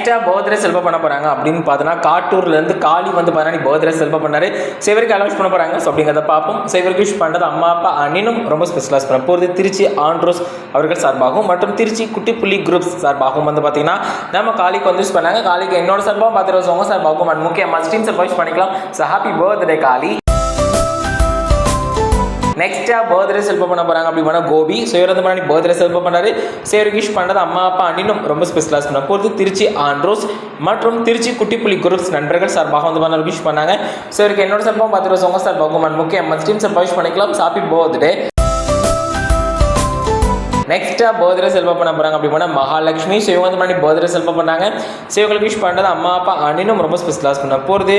நெக்ஸ்ட்டாக பர்த்டே செல்வ பண்ண போறாங்க அப்படின்னு பார்த்தோன்னா காட்டூர்லேருந்து காளி வந்து பார்த்தா பர்த்டே செல்வ பண்ணார். சிவருக்கு அலௌன்ஸ் பண்ண போகிறாங்க ஸோ அப்படிங்கிறத பார்ப்போம். சிவருக்கு விஷ் பண்ணது அம்மா அப்பா அண்ணனும் ரொம்ப ஸ்பெஷலாக பண்ண போகிறது திருச்சி ஆண்ட்ரோஸ் அவர்கள் சார்பாகவும் மற்றும் திருச்சி குட்டிப்புள்ளி குரூப்ஸ் சார்பாகவும் வந்து பார்த்தீங்கன்னா நம்ம காளிக்கு வந்து விஷ் பண்ணாங்க. காளிக்கு என்னோட சார்பாகவும் பார்த்துட்டு உங்க சார்பாகவும் அண்ட் முக்கியமாக ஸ்டீம் சார் விஷ் பண்ணிக்கலாம். So happy birthday Kali. நெக்ஸ்ட்டாக பர்த்டே செல்ப பண்ண போகிறாங்க அப்படி பண்ணா கோபி. சுயரந்த பண்ணி பர்த்டே செல்ப பண்ணாரு சேருகிஷ் பண்ணது அம்மா அப்பா அண்ணினும் ரொம்ப ஸ்பெஷலாக பண்ண போகிறது திருச்சி ஆண்ட்ரோஸ் மற்றும் திருச்சி குட்டிப்புலி குரூப்ஸ் நண்பர்கள் சார்பாக வந்து பண்ண விஷ் பண்ணாங்க. ஸோ இவருக்கு என்னோட சார்பாக பார்த்துட்டு உங்க சார் and முக்கிய எம்எஸ் டீம் சார் விஷ் பண்ணிக்கலாம் சாப்பி பர்த்டே நெக்ஸ்ட்டாக பர்த்டே செல்வ பண்ண போகிறாங்க அப்படி போனால் மகாலட்சுமி. ஸோ இவங்க வந்து பண்ணி பர்த்டே செல்வ பண்ணாங்க. ஸோ இவங்களுக்கு விஷ் பண்ணுறது அம்மா அப்பா அண்ணினும் ரொம்ப ஸ்பெஷலாக பண்ண போகிறது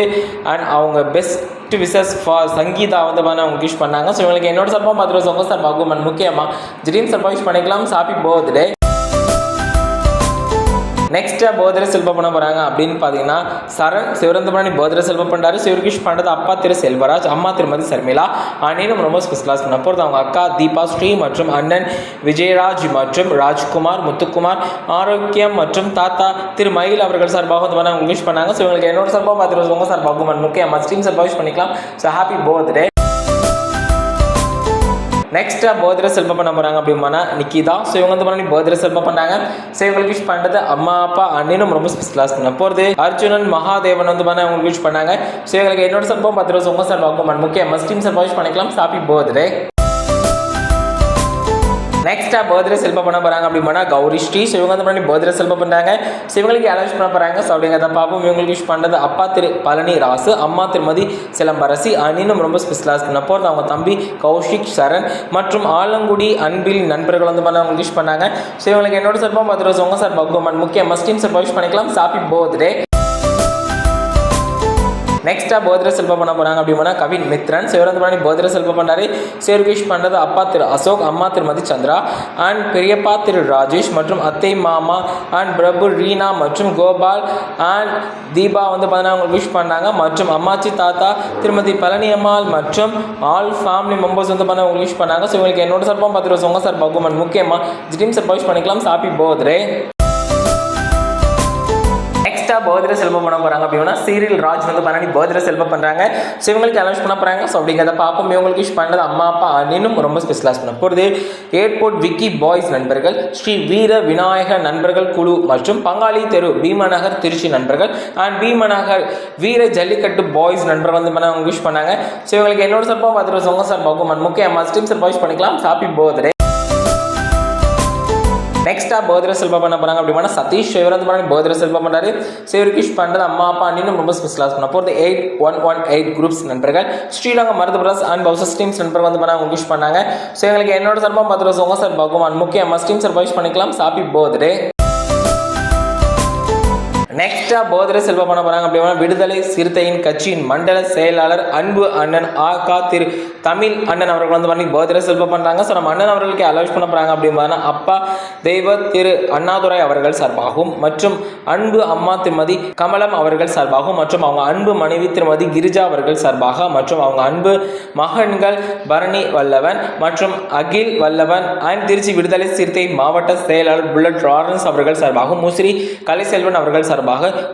அண்ட் அவங்க பெஸ்ட் விசஸ் ஃபார் சங்கீதா வந்து பண்ண அவங்க விஷ் பண்ணாங்க. ஸோ இவங்களுக்கு என்னோட சார்பாக பார்த்துட்டு உங்க சார் பாகுமன் முக்கியமாக திடீர்னு சார்பாக விஷ் பண்ணிக்கலாம். ஹாப்பி பர்த்டே நெக்ஸ்ட்டாக பர்த்டே செல்வம் பண்ண போகிறாங்க அப்படின்னு பார்த்தீங்கன்னா சரண் சிவரந்தமணி பர்த்டே செல்வம் பண்ணுறாரு சிவகிஷ் பண்ணுறது அப்பா திரு செல்வராஜ் அம்மா திருமதி சர்மிளா. அண்ணனும் ரொம்ப ஸ்பெஷலாக பண்ண போகிறது அவங்க அக்கா தீபா ஸ்ரீ மற்றும் அண்ணன் விஜயராஜ் மற்றும் ராஜ்குமார் முத்துக்குமார் ஆரோக்கியம் மற்றும் தாத்தா திரு மயில் அவர்கள் சார்பாக வந்து பண்ண அவங்க விஷ் பண்ணாங்க. ஸோ இவங்களுக்கு என்னோட சார்பாக பார்த்துட்டு சார் சார்பாகவும். முக்கியமாக ஸ்ட்ரீம் சார்பாக விஷ் பண்ணிக்கலாம். ஸோ ஹாப்பி பர்த்டே நெக்ஸ்ட்டாக பர்த்டே செல்ப பண்ண போகிறாங்க அப்படின்னா நிக்கிதா. ஸோ இவங்க வந்து பண்ணி பர்த்டே செல்ப பண்ணாங்க ஸோ இவங்களுக்கு விஷ் பண்ணுறது அம்மா அப்பா அண்ணனும் ரொம்ப ஸ்பெஷலாக பண்ண போகிறது அர்ஜுனன் மகாதேவன் வந்து பண்ண அவங்களுக்கு விஷ் பண்ணாங்க. ஸோ இவங்களுக்கு என்னோட செல்பம் பத்து ரோஸ் உங்கள் சர்பாக்கும் முக்கிய மஸ்டீம் சர்பா விஷ் பண்ணிக்கலாம். ஹாப்பி பர்த்டே நெக்ஸ்ட்டாக பர்த்டே செல்ப பண்ண போகிறாங்க அப்படின்னா கௌரி ஸ்ரீ ஸோ இவங்க வந்து பண்ணி பர்த்டே செல்ப பண்ணாங்க ஸோ இவங்களுக்கு அலௌன்ஸ் பண்ண போகிறாங்க ஸோ அப்படிங்கிறத பார்ப்போம். இவங்களுக்கு யூஸ் பண்ணுறது அப்பா திரு பழனி ராசு அம்மா திருமதி சிலம்பரசி அனினும் ரொம்ப ஸ்பெஷலாக பண்ண போகிறது அவங்க தம்பி கௌஷிக் சரண் மற்றும் ஆலங்குடி அன்பில் நண்பர்கள் வந்து பண்ண அவங்க யூஸ் பண்ணாங்க. ஸோ இவங்களுக்கு என்னோட சார்பாக பார்த்துருவோம் உங்கள் சார் பகுமன் முக்கிய மஸ்டீம் சார் யூஸ் பண்ணிக்கலாம். சாப்பிட் பர்த்டே நெக்ஸ்ட்டாக போதிர செல்ப பண்ண போகிறாங்க அப்படின்னா கவின் மித்ரன். சிவரந்த பண்ணி போதிர செல்ப பண்ணாரு சேருகிஷ் பண்ணுறது அப்பா திரு அசோக் அம்மா திருமதி சந்திரா. அண்ட் பெரியப்பா திரு ராஜேஷ் மற்றும் அத்தை மாமா அண்ட் பிரபு ரீனா மற்றும் கோபால் அண்ட் தீபா வந்து பார்த்தீங்கன்னா அவங்களுக்கு விஷ் பண்ணாங்க மற்றும் அம்மாச்சி தாத்தா திருமதி பழனி அம்மாள் மற்றும் ஆல் ஃபேமிலி மெம்பர்ஸ் வந்து பண்ண அவங்க விஷ் பண்ணாங்க ஸோ இவங்களுக்கு என்னோட சார்பாக பார்த்துருவோம் உங்கள் சார் பகுமன் முக்கியமாக ஜிடிம் சார் விஷ் பண்ணிக்கலாம். சாப்பி போதே நெக்ஸ்ட்டாக பர்த்டே செல்வம் பண்ண போகிறாங்க அப்படின்னா சீரியல் ராஜ் வந்து பண்ணி பர்த்டே செல்வம் பண்ணுறாங்க ஸோ இவங்களுக்கு அனௌன்ஸ் பண்ண போகிறாங்க ஸோ அப்படிங்கிறத பார்ப்போம். இவங்களுக்கு விஷ் பண்ணது அம்மா அப்பா அண்ணனும் ரொம்ப ஸ்பெஷலாக பண்ண போகிறது ஏர்போர்ட் விக்கி பாய்ஸ் நண்பர்கள் ஸ்ரீ வீர விநாயக நண்பர்கள் குழு மற்றும் பங்காளி தெரு பீமநகர் திருச்சி நண்பர்கள் அண்ட் பீமநகர் வீர ஜல்லிக்கட்டு பாய்ஸ் நண்பர் வந்து பண்ண அவங்க விஷ் பண்ணாங்க. ஸோ இவங்களுக்கு என்னோட சார்பாக பார்த்துட்டு உங்கள் சார் பார்க்கும் முக்கிய மஸ்டீம் சார் விஷ் பண்ணிக்கலாம். ஹாப்பி பர்த்டே நெக்ஸ்ட்டாக பர்த்டே செல்ப பண்ண போகிறாங்க அப்படின்னா சதீஷ் சிவரந்து பண்ணி பர்த்டே செல்ப பண்ணுறாரு சிவரிகிஷ் பண்ணுறது அம்மா அப்பா அண்ணின்னு ரொம்ப ஸ்பெஷலாக பண்ண போகிறது eight one one eight groups நண்பர்கள். ஸ்ரீலங்கா மருது பிரஸ் அண்ட் பவுசஸ் டீம்ஸ் நண்பர் வந்து பண்ண அவங்க விஷ் பண்ணாங்க. ஸோ எங்களுக்கு என்னோட சார்பாக பத்து ரோஸ் உங்கள் சார். பகவான் முக்கிய மஸ்டீம் சார் விஷ் பண்ணிக்கலாம். சாப்பி பர்த்டே நெக்ஸ்ட்டாக போதரை செல்வ பண்ண போகிறாங்க அப்படின்னா விடுதலை சிறுத்தையின் கட்சியின் மண்டல செயலாளர் அன்பு அண்ணன் ஆ கா திரு தமிழ் அண்ணன் அவர்கள் வந்து பண்ணி போதரை செல்வ பண்ணுறாங்க ஸோ நம்ம அண்ணன் அவர்களுக்கு அலோஸ் பண்ண போகிறாங்க அப்படின்னா அப்பா தெய்வ திரு அண்ணாதுரை அவர்கள் சார்பாகவும் மற்றும் அன்பு அம்மா திருமதி கமலம் அவர்கள் சார்பாகவும் மற்றும் அவங்க அன்பு மனைவி திருமதி கிரிஜா அவர்கள் சார்பாக மற்றும் அவங்க அன்பு மகன்கள் பரணி வல்லவன் மற்றும் அகில் வல்லவன் அண்ட் திருச்சி விடுதலை சிறுத்தை மாவட்ட செயலாளர் புல்லட் லாரன்ஸ் அவர்கள் சார்பாகவும் முசிறி கலைசெல்வன் அவர்கள் சார்பாக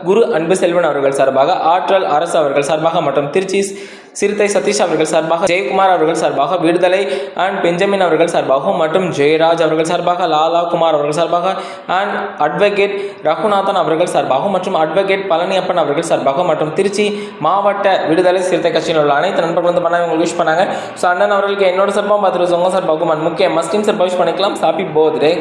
குரு அன்பு செல்வன் அவர்கள் சார்பாக ஆற்றல் அரசு அவர்கள் சார்பாக மற்றும் திருச்சி சிறுத்தை சதீஷ் அவர்கள் சார்பாக ஜெயக்குமார் அவர்கள் சார்பாக விடுதலை அண்ட் பெஞ்சமின் அவர்கள் சார்பாகவும் மற்றும் ஜெயராஜ் அவர்கள் சார்பாக லாலா குமார் அவர்கள் சார்பாக அண்ட் அட்வொகேட் ரகுநாதன் அவர்கள் சார்பாகவும் மற்றும் அட்வொகேட் பழனியப்பன் அவர்கள் சார்பாக மற்றும் திருச்சி மாவட்ட விடுதலை சிறுத்தை கட்சியில் உள்ள அனைத்து நண்பர்கள் வந்து பண்ண உங்களுக்கு விஷ் பண்ணாங்க. ஸோ அண்ணன் அவர்களுக்கு என்னோட சார்பாகவும் பார்த்துட்டு உங்கள் சார்பாகவும் அண்ட் முக்கிய மஸ்டீம் சார்பாக விஷ் பண்ணிக்கலாம். சாப்பி போதே